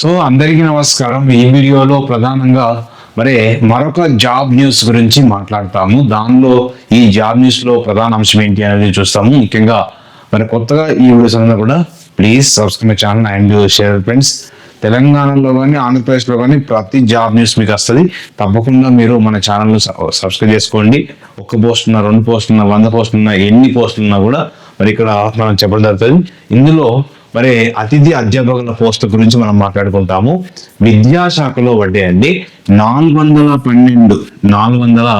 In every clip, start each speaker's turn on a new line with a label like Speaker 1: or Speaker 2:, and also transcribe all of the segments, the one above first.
Speaker 1: So అందరికీ నమస్కారం. ఈ వీడియోలో ప్రధానంగా మరి మరొక జాబ్ న్యూస్ గురించి మాట్లాడతాము. దానిలో ఈ జాబ్ న్యూస్లో ప్రధాన అంశం ఏంటి అనేది చూస్తాము. ముఖ్యంగా మరి కొత్తగా ఈ వీడియోస్ అందరూ కూడా please subscribe channel and share friends. తెలంగాణలో కానీ ఆంధ్రప్రదేశ్లో కానీ ప్రతి జాబ్ న్యూస్ మీకు వస్తుంది. తప్పకుండా మీరు మన ఛానల్ సబ్స్క్రైబ్ చేసుకోండి. ఒక్క పోస్ట్ ఉన్న రెండు పోస్ట్ ఉన్న వంద పోస్ట్ ఉన్న ఎన్ని పోస్ట్ ఉన్నా కూడా మరి ఇక్కడ మనం చెప్పడం జరుగుతుంది. ఇందులో మరి అతిథి అధ్యాపకుల పోస్ట్ గురించి మనం మాట్లాడుకుంటాము. విద్యాశాఖలో పడ్డాయండి నాలుగు వందల పన్నెండు నాలుగు వందల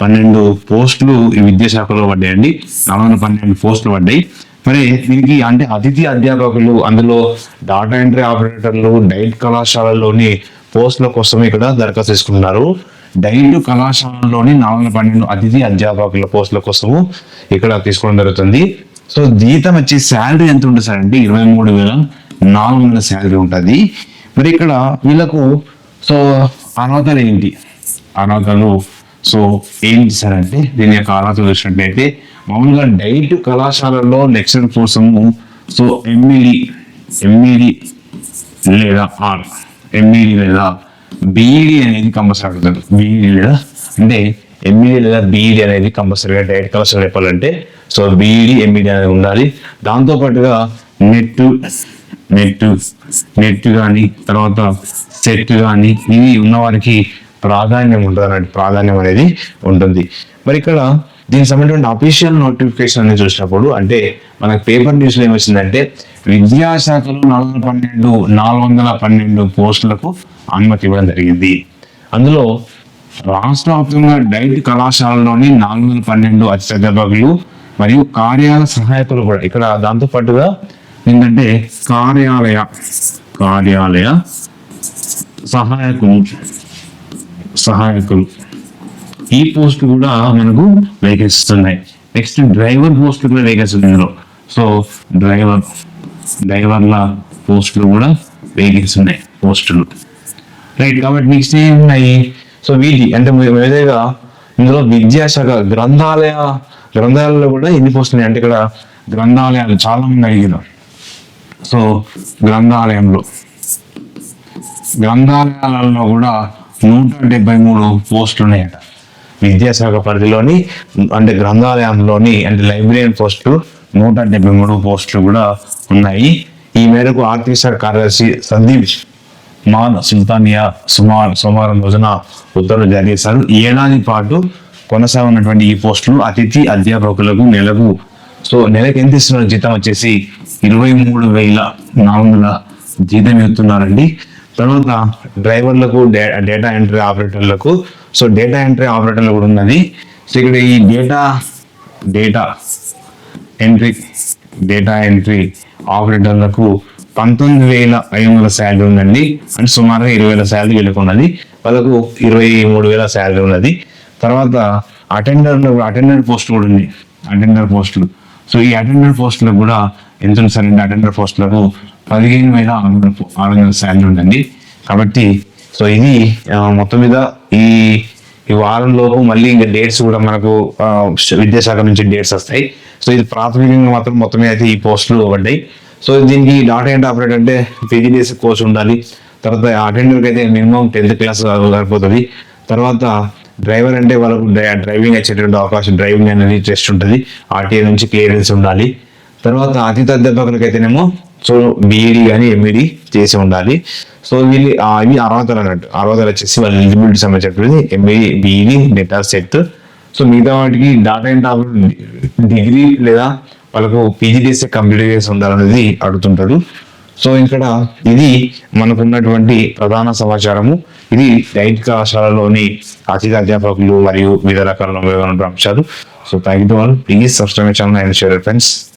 Speaker 1: పన్నెండు పోస్టులు ఈ విద్యాశాఖలో పడ్డాయండి నాలుగు వందల పన్నెండు పోస్టులు పడ్డాయి మరి దీనికి అంటే అతిథి అధ్యాపకులు అందులో డాటా ఎంట్రీ ఆపరేటర్లు డైట్ కళాశాలలోని పోస్టుల కోసం ఇక్కడ దరఖాస్తు చేసుకున్నారు డైట్ కళాశాలలోని నాలుగు వందల పన్నెండు అతిథి అధ్యాపకుల పోస్టుల కోసము ఇక్కడ తీసుకోవడం జరుగుతుంది. సో జీతం వచ్చి శాలరీ ఎంత ఉంటుంది సార్ అంటే ఇరవై మూడు వేల నాలుగు వందల శాలరీ ఉంటుంది. మరి ఇక్కడ వీళ్ళకు సో అనవతలు ఏంటి? అనవతలు సో ఏంటి సార్ అంటే దీని యొక్క అర్హతలు చూసినట్లయితే మామూలుగా డైట్ కళాశాలలో లెక్చర్ కోసము so M Ed M Ed లేదా ఆర్ ఎంఈడి లేదా బీఈడి అనేది కంపల్సరీ అడుగుతారు. బీఈడి లేదా అంటే ఎంఈడి లేదా బీఈడి అనేది కంపల్సరీగా డైరెక్ట్ కలెక్షన్ చెప్పాలంటే so B Ed M Ed అనేది ఉండాలి. దాంతో పాటుగా నెట్ నెట్ నెట్ కానీ తర్వాత సెట్ కానీ ఇవి ఉన్నవారికి ప్రాధాన్యం ఉంటుంది అన్నట్టు ప్రాధాన్యం అనేది ఉంటుంది. మరి ఇక్కడ దీనికి సంబంధించిన అఫీషియల్ నోటిఫికేషన్ అనేది చూసినప్పుడు అంటే మనకు పేపర్ న్యూస్లో ఏమొచ్చిందంటే విద్యాశాఖలో నాలుగు పన్నెండు నాలుగు వందల పన్నెండు పోస్టులకు అనుమతి ఇవ్వడం జరిగింది. అందులో రాష్ట్ర వ్యాప్తంగా డైట్ కళాశాలలోని నాలుగు వందల పన్నెండు అధ్యాపకులు మరియు కార్యాలయ సహాయకులు కూడా. ఇక్కడ దాంతో పాటుగా ఏంటంటే కార్యాలయ కార్యాలయ సహాయకులు సహాయకులు. ఈ పోస్ట్ కూడా మనకు వేకెన్సీస్ నెక్స్ట్ డ్రైవర్ పోస్ట్ కూడా వేకెన్సీ ఇందులో. సో డ్రైవర్ డ్రైవర్ల పోస్టులు కూడా వేకెన్సీ పోస్టులు రైట్ కాబట్టి నెక్స్ట్ ఏమున్నాయి? సో వీటి అంటే ఏదైనా ఇందులో విద్యాశాఖ గ్రంథాలయ గ్రంథాలయాల్లో కూడా ఎన్ని పోస్ట్ అంటే ఇక్కడ గ్రంథాలయాలు చాలా మంది అడిగారు. సో గ్రంథాలయంలో గ్రంథాలయాలలో కూడా నూట డెబ్బై మూడు పోస్టులు ఉన్నాయట. విద్యాశాఖ పరిధిలోని అంటే గ్రంథాలయంలోని అంటే లైబ్రరీయన్ పోస్టులు నూట డెబ్బై మూడు పోస్టులు కూడా ఉన్నాయి. ఈ మేరకు ఆర్థిక శాఖ కార్యదర్శి సందీప్ మాన్ సుల్తానియా సుమార్ సోమవారం రోజున ఉత్తర్వులు జారీ చేశారు ఏడాది పాటు కొనసాగున్నటువంటి ఈ పోస్టులు అతిథి అధ్యాపకులకు నెలకు సో నెలకు ఎంత ఇస్తున్నారు? జీతం వచ్చేసి ఇరవై మూడు వేల నాలుగు వందల జీతం ఇస్తున్నారండి తర్వాత డ్రైవర్లకు డే- డేటా ఎంట్రీ ఆపరేటర్లకు సో డేటా ఎంట్రీ ఆపరేటర్లు కూడా ఉన్నది. సో ఇక్కడ ఈ data data entry data entry ఆపరేటర్లకు పంతొమ్మిది వేల ఐదు వందల శాలరీ ఉందండి. అంటే సుమారుగా ఇరవై వేల శాలరీ వీళ్ళకి ఉన్నది వాళ్ళకు ఇరవై మూడు వేల శాలరీ ఉన్నది. తర్వాత అటెండర్ అటెండర్ పోస్ట్ కూడా ఉంది అటెండర్ పోస్టులు. సో ఈ అటెండర్ పోస్టులకు కూడా ఎంత ఉంది సార్ అంటే అటెండర్ పోస్టులకు పదిహేను వేల ఆరు వందల ఆరు వందల శాలరీ ఉందండి. కాబట్టి సో ఇది మొత్తం మీద ఈ ఈ వారంలోపు మళ్ళీ ఇంకా డేట్స్ కూడా మనకు విద్యాశాఖ నుంచి డేట్స్ వస్తాయి. సో ఇది ప్రాథమికంగా మాత్రం మొత్తం మీద అయితే ఈ పోస్టులు పడ్డాయి. సో దీనికి డాటా ఎంట్రీ ఆపరేటర్ అంటే పీజీడీఎస్ కోర్స్ ఉండాలి. తర్వాత అటెండర్కి అయితే మినిమం టెన్త్ క్లాస్ సరిపోతుంది. తర్వాత డ్రైవర్ అంటే వాళ్ళకు డ్రైవింగ్ వచ్చేటువంటి అవకాశం డ్రైవింగ్ అనేది టెస్ట్ ఉంటుంది. ఆర్టీఏ నుంచి క్లియరెన్స్ ఉండాలి. తర్వాత అతిథి అధ్యాపకులకు అయితేనేమో సో బీఈడి కానీ ఎంఈడి చేసి ఉండాలి. సో వీళ్ళు ఇవి అర్హతలు అన్నట్టు అర్హతలు వచ్చేసి వాళ్ళ ఎలిజిబిలిటీ సంబంధించినటువంటి M Ed B Ed data set. So మిగతా వాటికి డాటా ఎంట్రీ డిగ్రీ లేదా వాళ్ళకు పీజీడీఎస్ఏ కంప్లీట్ చేసి ఉండాలనేది అడుగుతుంటారు సో ఇక్కడ ఇది మనకు ఉన్నటువంటి ప్రధాన సమాచారము. ఇది డైట్ కళాశాలలోని అతిథి అధ్యాపకులు మరియు వివిధ రకాల అంశాలు. So thank you all please subscribe channel and share friends